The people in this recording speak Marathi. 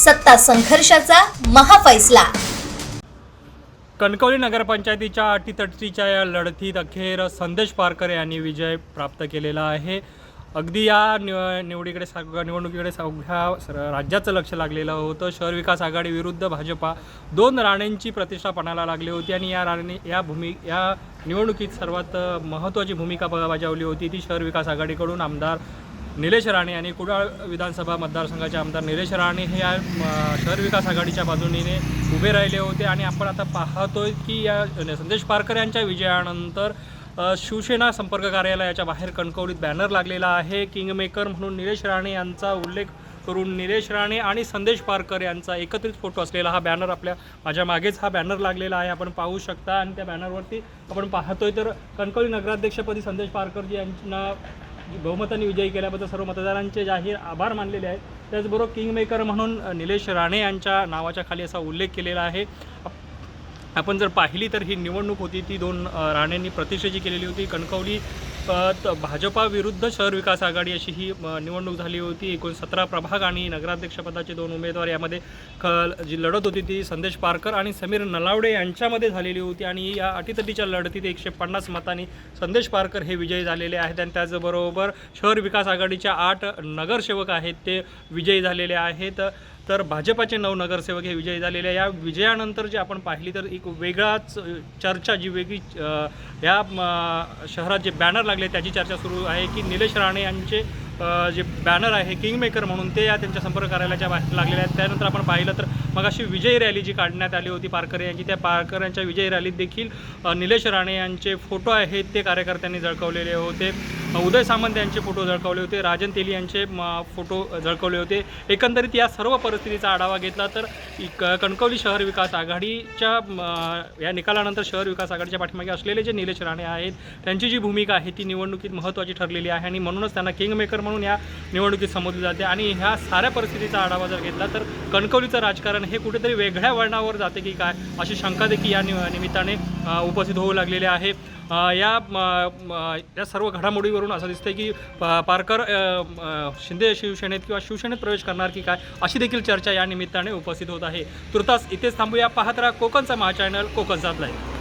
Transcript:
सत्ता संघर्षाचा महाफैसला. कणकवली नगरपंचायतीच्या अटीतटीच्या या लढतीत अखेर संदेश पारकर यांनी विजय प्राप्त केलेला आहे. अगदी या निव निवडीकडे सगळ्या निवडणुकीकडे सगळ्या राज्याचं लक्ष लागलेलं होतं. शहर विकास आघाडी विरुद्ध भाजपा दोन राणेंची प्रतिष्ठा पणाला लागली होती आणि या राणे या भूमी या निवडणुकीत सर्वात महत्त्वाची भूमिका बजावली होती. ती शहर विकास आघाडीकडून आमदार निलेश राणे आणि कुडाळ विधानसभा मतदारसंघाचे आमदार निलेश राणे हे या शहर विकास आघाडीच्या बाजूने उभे राहिले होते आणि आपण आता पाहतोय की या संदेश पारकर यांच्या विजयानंतर शिवसेना संपर्क कार्यालयाच्या बाहेर कणकवलीत बॅनर लागलेला आहे. किंगमेकर म्हणून निलेश राणे यांचा उल्लेख करून निलेश राणे आणि संदेश पारकर यांचा एकत्रित फोटो असलेला हा बॅनर आपल्या माझ्या मागेच हा बॅनर लागलेला आहे. आपण पाहू शकता आणि त्या बॅनरवरती आपण पाहतोय तर कणकवली नगराध्यक्षपदी संदेश पारकरजी यांना बहुमताने विजयी केल्याबद्दल सर्व मतदारांचे जाहीर आभार मानलेले आहेत. त्याचबरोबर किंगमेकर म्हणून निलेश राणे यांच्या नावाच्या खाली असा उल्लेख केलेला आहे. आपण जर पाहिली तर ही निवडणूक होती ती दोन राणेंनी प्रतिष्ठेची केलेली होती. कणकवली त- भाजपा विरुद्ध शहर विकास आघाडी अशी ही निवडणूक झाली होती. एकूण सतरा प्रभाग आणि नगराध्यक्षपदाचे दोन उमेदवार यामध्ये ख जी लढत होती ती संदेश पारकर आणि समीर नलावडे यांच्यामध्ये झालेली होती. आणि या अटीतटीच्या लढतीत एकशे पन्नास मतांनी संदेश पारकर हे विजयी झालेले आहेत. आणि त्याचबरोबर शहर विकास आघाडीच्या आठ नगरसेवक आहेत ते विजयी झालेले आहेत. तर भाजपाचे नऊ नगरसेवक हे विजयी झालेले या विजयानंतर जे आपण पाहिली तर एक वेगळाच चर्चा जी वेगळी या शहरात जे बॅनर लागले त्याची चर्चा सुरू आहे की निलेश राणे यांचे जे बॅनर आहे किंगमेकर म्हणून ते या त्यांच्या संपर्क कार्यालयाच्या बाहेर लागलेल्या आहेत. त्यानंतर आपण पाहिलं तर मग अशी विजयी रॅली जी काढण्यात आली होती पारकर यांची त्या पारकर यांच्या विजयी रॅलीत देखील निलेश राणे यांचे फोटो आहेत ते कार्यकर्त्यांनी झळकवलेले होते. उदय सामंत यांचे फोटो झळकावले होते. राजन तेली यांचे फोटो झळकवले होते. एकंदरीत या सर्व परिस्थितीचा आढावा घेतला तर क- कणकवली शहर विकास आघाडीच्या या निकालानंतर शहर विकास आघाडीच्या पाठीमागे असलेले जे निलेश राणे आहेत त्यांची जी भूमिका आहे ती निवडणुकीत महत्त्वाची ठरलेली आहे आणि म्हणूनच त्यांना किंगमेकर म्हणून या निवडणुकीत संबोधली जाते. आणि ह्या साऱ्या परिस्थितीचा आढावा जर घेतला तर कणकवलीचं राजकारण हे कुठेतरी वेगळ्या वळणावर जाते की काय अशी शंका देखील या नि- निमित्ताने उपस्थित होऊ लागलेली आहे. या या सर्व घडामोडीवरून असं दिसतंय की पा- पारकर शिंदे शिवसेनेत किंवा शिवसेनेत प्रवेश करणार की काय अशी देखील चर्चा या निमित्ताने उपस्थित होत आहे. तुर्तास इथेच थांबूया. पाहत राहा कोकणचा महाचॅनल कोकण जात लाईव्ह